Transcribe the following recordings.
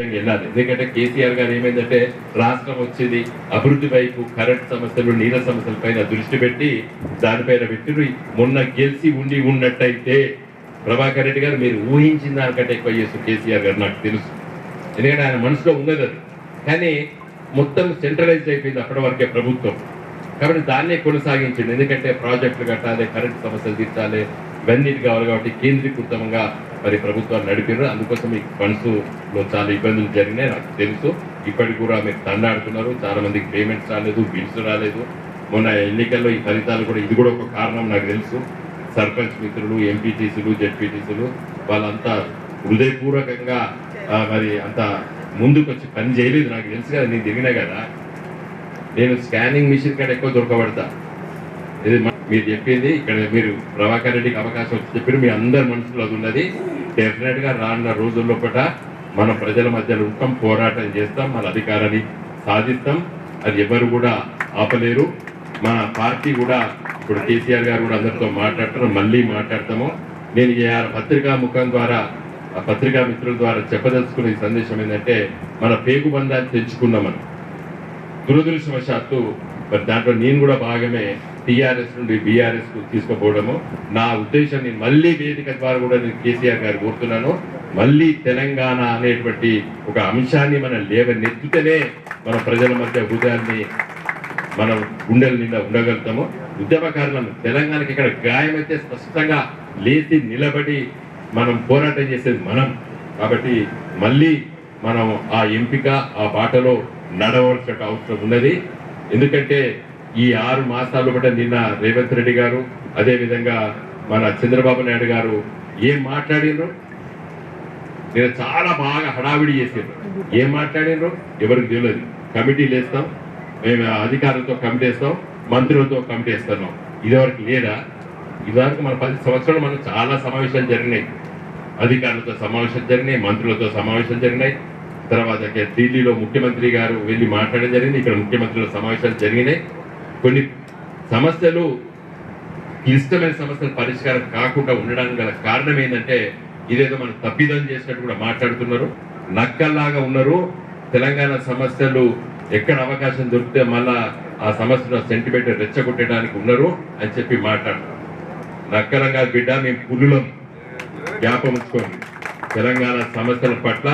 వెళ్ళాలి. ఎందుకంటే కేసీఆర్ గారు ఏమైందంటే రాష్ట్రం వచ్చేది అభివృద్ధి వైపు కరెంట్ సమస్యలు నీళ్ళ సమస్యల పైన దృష్టి పెట్టి దానిపైన వ్యక్తులు మొన్న గెలిచి ఉండి ఉన్నట్టయితే ప్రభాకర్ రెడ్డి గారు మీరు ఊహించిన దానికంటే ఎక్కువ చేస్తూ కేసీఆర్ గారు నాకు తెలుసు. ఎందుకంటే ఆయన మనసులో ఉన్నది అది. కానీ మొత్తం సెంట్రలైజ్ అయిపోయింది అప్పటి వరకే ప్రభుత్వం. కాబట్టి దాన్నే కొనసాగించండి. ఎందుకంటే ప్రాజెక్టులు కట్టాలి కరెంట్ సమస్యలు తీర్చాలి ఇవన్నీ కావాలి కాబట్టి కేంద్రీకృతంగా మరి ప్రభుత్వాలు నడిపారు అందుకోసం మీకు ఫండ్స్లో చాలా ఇబ్బందులు జరిగినాయి. నాకు తెలుసు. ఇప్పటికి కూడా మీరు తండాడుతున్నారు చాలా మందికి పేమెంట్స్ రాలేదు బిల్స్ రాలేదు. మొన్న ఎన్నికల్లో ఈ ఫలితాలు కూడా ఇది కూడా ఒక కారణం నాకు తెలుసు. సర్పంచ్ మిత్రులు ఎంపీటీసీలు జెడ్పీటీసీలు వాళ్ళంతా హృదయపూర్వకంగా మరి అంత ముందుకు వచ్చి పని చేయలేదు. నాకు తెలుసు కదా నేను తిరిగినా కదా. నేను స్కానింగ్ మిషన్ కంటే ఎక్కువ దొరకబడతా. ఇది మీరు చెప్పింది ఇక్కడ మీరు ప్రభాకర్ రెడ్డికి అవకాశం వచ్చి చెప్పారు మీ అందరి మనసులో అది ఉన్నది. డెఫినెట్గా రానున్న రోజుల్లో పూట మన ప్రజల మధ్యలో ఉంటాం పోరాటం చేస్తాం మన అధికారాన్ని సాధిస్తాం. అది ఎవరు కూడా ఆపలేరు. మన పార్టీ కూడా ఇప్పుడు కేసీఆర్ గారు కూడా అందరితో మాట్లాడతారు మళ్ళీ మాట్లాడతాము. నేను పత్రికా ముఖం ద్వారా ఆ పత్రికా మిత్రుల ద్వారా చెప్పదలుచుకునే సందేశం ఏంటంటే మన పేగు బంధాన్ని తెంచుకున్నాం మనం. దురదృష్టవశాత్తు మరి దాంట్లో నేను కూడా భాగమే టీఆర్ఎస్ నుండి బీఆర్ఎస్కు తీసుకుపోవడము. నా ఉద్దేశం నేను మళ్ళీ వేదిక ద్వారా కూడా నేను కేసీఆర్ గారు కోరుతున్నాను. మళ్ళీ తెలంగాణ అనేటువంటి ఒక అంశాన్ని మనం లేవనెత్తితేనే మన ప్రజల మధ్య హృదయాన్ని మనం గుండెల నిండా ఉండగలుగుతాము. ఉద్యమకారులను తెలంగాణకి ఇక్కడ గాయమైతే స్పష్టంగా లేచి నిలబడి మనం పోరాటం చేసేది మనం. కాబట్టి మళ్ళీ మనం ఆ ఎంపిక ఆ బాటలో నడవలసిన అవసరం ఉన్నది. ఎందుకంటే ఈ ఆరు మాసాలు బట్ట నిన్న రేవంత్ రెడ్డి గారు అదేవిధంగా మన చంద్రబాబు నాయుడు గారు ఏం మాట్లాడినరు నేను చాలా బాగా హడావిడి చేసారు ఏం మాట్లాడినరు ఎవరికి తెలియదు. కమిటీలు వేస్తాం మేము అధికారులతో కమిటీ వేస్తాం. మంత్రులతో కమిటీ వేస్తున్నాం. ఇదివరకు లేదా? ఇదివరకు మన పది సంవత్సరాలు మనకు చాలా సమావేశాలు జరిగినాయి. అధికారులతో సమావేశాలు జరిగినాయి మంత్రులతో సమావేశాలు జరిగినాయి. తర్వాత ఢిల్లీలో ముఖ్యమంత్రి గారు వెళ్ళి మాట్లాడడం జరిగింది. ఇక్కడ ముఖ్యమంత్రుల సమావేశాలు జరిగినాయి. కొన్ని సమస్యలు క్లిష్టమైన సమస్యల పరిష్కారం కాకుండా ఉండడానికి గల కారణం ఏంటంటే ఇదేదో మనం తప్పిదం చేసినట్టు కూడా మాట్లాడుతున్నారు. నక్కల్లాగా ఉన్నారు. తెలంగాణ సమస్యలు ఎక్కడ అవకాశం దొరికితే మళ్ళా ఆ సమస్యను సెంటిమెంట్ రెచ్చగొట్టడానికి ఉన్నారు అని చెప్పి మాట్లాడుతున్నారు. నక్కలంగా బిడ్డ మేము పులులం. జ్ఞాపం తెలంగాణ సమస్యల పట్ల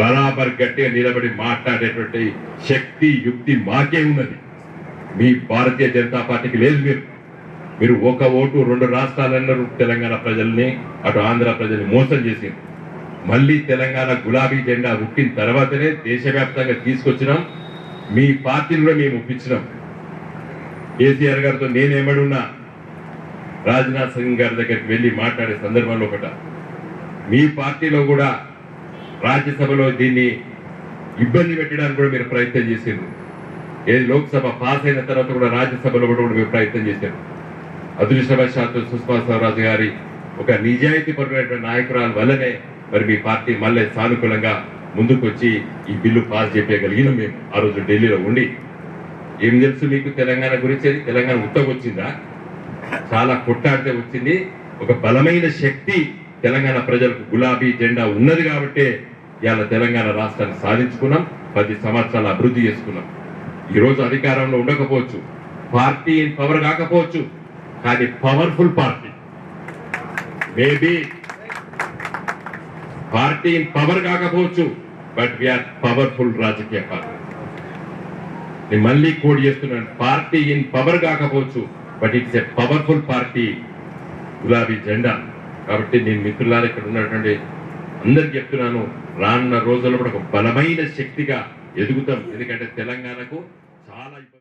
బరాబర్ గట్టిగా నిలబడి మాట్లాడేటువంటి శక్తి యుక్తి మాకే ఉన్నది. మీ భారతీయ జనతా పార్టీకి లేదు మీరు. మీరు ఒక ఓటు రెండు రాష్ట్రాలన్నారు తెలంగాణ ప్రజల్ని అటు ఆంధ్ర ప్రజల్ని మోసం చేసింది. మళ్ళీ తెలంగాణ గులాబీ జెండా ఉక్కిన తర్వాతనే దేశవ్యాప్తంగా తీసుకొచ్చినాం. మీ పార్టీని కూడా మేము ఒప్పించినాం. కేసీఆర్ గారితో నేనేమడున్నా రాజ్నాథ్ సింగ్ గారి దగ్గరికి వెళ్ళి మాట్లాడే సందర్భంలో ఒకట. మీ పార్టీలో కూడా రాజ్యసభలో దీన్ని ఇబ్బంది పెట్టడానికి కూడా మీరు ప్రయత్నం చేసిండ్రు. ఏది లోక్సభ పాస్ అయిన తర్వాత కూడా రాజ్యసభలో కూడా మీరు ప్రయత్నం చేశారు. అదృష్టవశాత్తు సుష్మా స్వరాజ్ గారి ఒక నిజాయితీ పరమైనటువంటి నాయకురాలు వల్లనే మరి మీ పార్టీ మళ్ళీ సానుకూలంగా ముందుకు వచ్చి ఈ బిల్లు పాస్ చేయగలిగినాం మేము. ఆ రోజు ఢిల్లీలో ఉండి. ఏం తెలుసు మీకు తెలంగాణ గురించి? తెలంగాణ తెలంగాణ ఉత్తగొచ్చిందా? చాలా కొట్టాడితే వచ్చింది. ఒక బలమైన శక్తి తెలంగాణ ప్రజలకు గులాబీ జెండా ఉన్నది కాబట్టే ఇవాళ తెలంగాణ రాష్ట్రాన్ని సాధించుకున్నాం పది సంవత్సరాలు అభివృద్ధి చేసుకున్నాం. ఈ రోజు అధికారంలో ఉండకపోవచ్చు పార్టీ ఇన్ పవర్ కాకపోవచ్చు కానీ powerful party. Maybe party in power కాకపోవచ్చు బట్ వీఆర్ పవర్ఫుల్ రాజకీయ పార్టీ. నేను మళ్ళీ కోడ్ చేస్తున్నాను పార్టీ ఇన్ పవర్ కాకపోవచ్చు but it's a powerful party గులాబీ జెండా. కాబట్టి నేను మిత్రులారా ఇక్కడ ఉన్నటువంటి అందరికి చెప్తున్నాను రానున్న రోజుల్లో కూడా ఒక బలమైన శక్తిగా ఎదుగుతాం. ఎందుకంటే తెలంగాణకు